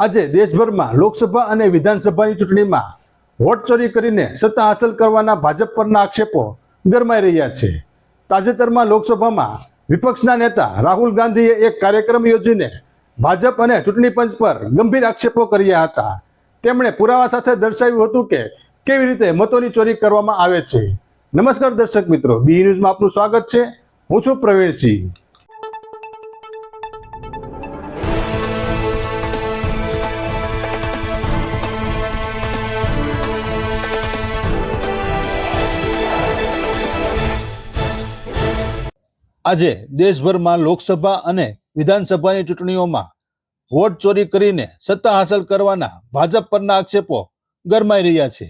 આજે દેશભરમાં લોકસભા અને વિધાનસભાની ચૂંટણીમાં વોટ ચોરી કરીને સત્તા હાંસલ કરવાના ભાજપ પરના આક્ષેપો ગરમાઈ રહ્યા છે. તાજેતરમાં લોકસભામાં વિપક્ષના નેતા રાહુલ ગાંધીએ એક કાર્યક્રમ યોજીને ભાજપ અને ચૂંટણી પંચ પર ગંભીર આક્ષેપો કર્યા હતા. તેમણે પુરાવા સાથે દર્શાવ્યું હતું કે કેવી રીતે મતોની ચોરી કરવામાં આવે છે. નમસ્કાર દર્શક મિત્રો, બી ન્યૂઝમાં આપનું સ્વાગત છે. હું છું પ્રવીણસિંહ. આજે દેશભરમાં લોકસભા અને વિધાનસભાની ચૂંટણીઓમાં વોટ ચોરી કરીને સત્તા હાંસલ કરવાના ભાજપ પરના આક્ષેપો ગરમાઈ રહ્યા છે.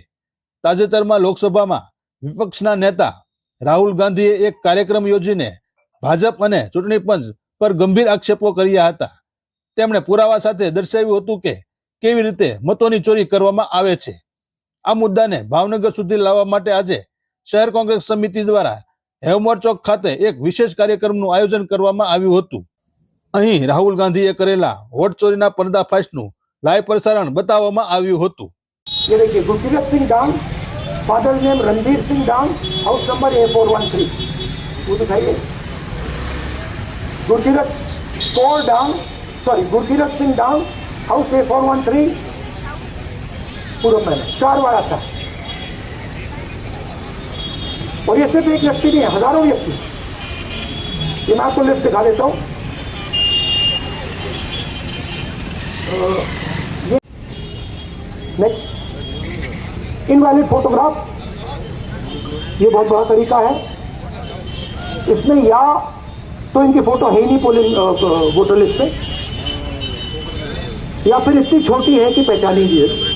તાજેતરમાં લોકસભામાં વિપક્ષના નેતા રાહુલ ગાંધીએ એક કાર્યક્રમ યોજીને ભાજપ અને ચૂંટણી પંચ પર ગંભીર આક્ષેપો કર્યા હતા. તેમણે પુરાવા સાથે દર્શાવ્યું હતું કે કેવી રીતે મતોની ચોરી કરવામાં આવે છે. આ મુદ્દાને ભાવનગર સુધી લાવવા માટે આજે શહેર કોંગ્રેસ સમિતિ દ્વારા હેવમોર ચોક ખાતે એક વિશેષ કાર્યક્રમનું આયોજન કરવામાં આવ્યું હતું અહીં રાહુલ ગાંધીએ કરેલા વોટ ચોરીના પર્દાફાશનું લાઈવ પ્રસારણ બતાવવામાં આવ્યું હતું ये देखिए Gurkirat Singh Dang father name Randhir Singh Dang house number A four one three वो दिखाइए Gurkirat four Dang sorry Gurkirat Singh Dang house A four one three पूर्व में चार बार आता है और ये सिर्फ़ एक व्यक्ति नहीं है हज़ारों व्यक्ति। ये मैं आपको लिस्ट दिखा देता हूँ। ये नेक्स्ट इनवैलिड फोटोग्राफ, ये बहुत बड़ा तरीका है। इसमें या तो इनकी फ़ोटो है ही नहीं पोलिंग वोटर लिस्ट में या फिर इतनी छोटी है कि पहचानी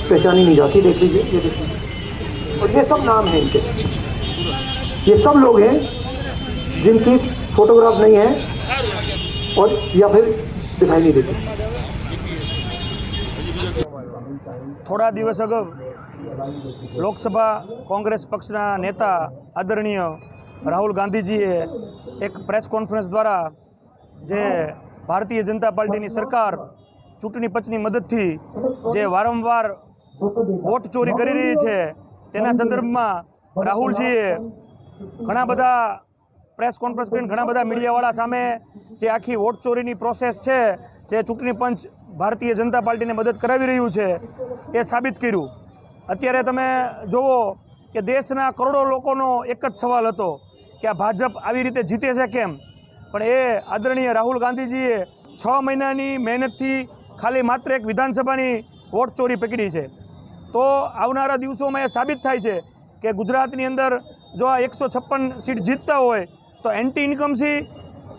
पहचानी नहीं जाती, देख लीजिए, ये देखिए और ये सब नाम है इनके। ये सब लोग हैं जिनकी फोटोग्राफ नहीं है और या फिर दिखाई नहीं देती થોડા દિવસ અગાઉ લોકસભા કોંગ્રેસ પક્ષના નેતા આદરણીય રાહુલ ગાંધીજીએ એક પ્રેસ કોન્ફરન્સ દ્વારા જે ભારતીય જનતા પાર્ટીની સરકાર ચૂંટણી પંચની મદદથી જે વારંવાર વોટ ચોરી કરી રહી છે તેના સંદર્ભમાં રાહુલજીએ ઘણા બધા પ્રેસ કોન્ફરન્સ કરીને ઘણા બધા મીડિયાવાળા સામે જે આખી વોટ ચોરીની પ્રોસેસ છે, જે ચૂંટણી પંચ ભારતીય જનતા પાર્ટીને મદદ કરાવી રહ્યું છે, એ સાબિત કર્યું. અત્યારે તમે જુઓ કે દેશના કરોડો લોકોનો એક જ સવાલ હતો કે આ ભાજપ આવી રીતે જીતે છે કેમ? પણ એ આદરણીય રાહુલ ગાંધીજીએ છ મહિનાની મહેનતથી ખાલી માત્ર એક વિધાનસભાની વોટ ચોરી પકડી છે. તો આવનારા દિવસોમાં એ સાબિત થાય છે કે ગુજરાતની અંદર જો આ એકસો છપ્પન સીટ જીતતા હોય, તો એન્ટી ઇન્કમસી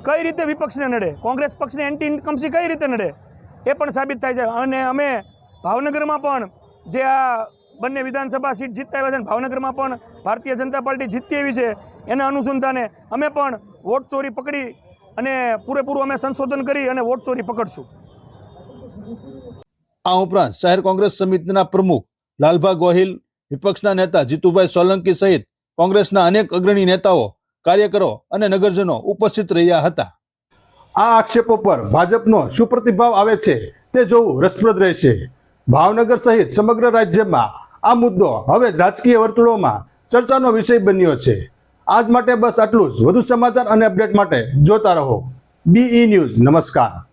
કઈ રીતે વિપક્ષને નડે? કોંગ્રેસ પક્ષને એન્ટી ઇન્કમસી કઈ રીતે નડે? એ પણ સાબિત થાય છે. અને અમે ભાવનગરમાં પણ જે આ બંને વિધાનસભા સીટ જીતતા આવ્યા છે ભાવનગરમાં પણ ભારતીય જનતા પાર્ટી જીતતી એવી છે, એના અનુસંધાને અમે પણ વોટ ચોરી પકડી અને પૂરેપૂરું અમે સંશોધન કરી અને વોટ ચોરી પકડશું. આ ઉપરાંત શહેર કોંગ્રેસ સમિતિના પ્રમુખ લાલભા ગોહિલ, વિપક્ષના નેતા જીતુભાઈ સોલંકી સહિત કોંગ્રેસના અનેક અગ્રણી નેતાઓ, કાર્યકરો અને નગરજનો ઉપસ્થિત રહ્યા હતા. આ આક્ષેપો પર ભાજપનો શું પ્રતિભાવ આવે છે તે જોવું રસપ્રદ રહેશે. ભાવનગર સહિત સમગ્ર રાજ્યમાં આ મુદ્દો હવે રાજકીય વર્તુળોમાં ચર્ચાનો વિષય બન્યો છે. આજ માટે બસ આટલું જ. વધુ સમાચાર અને અપડેટ માટે જોતા રહો. બીઈ ન્યૂઝ નમસ્કાર.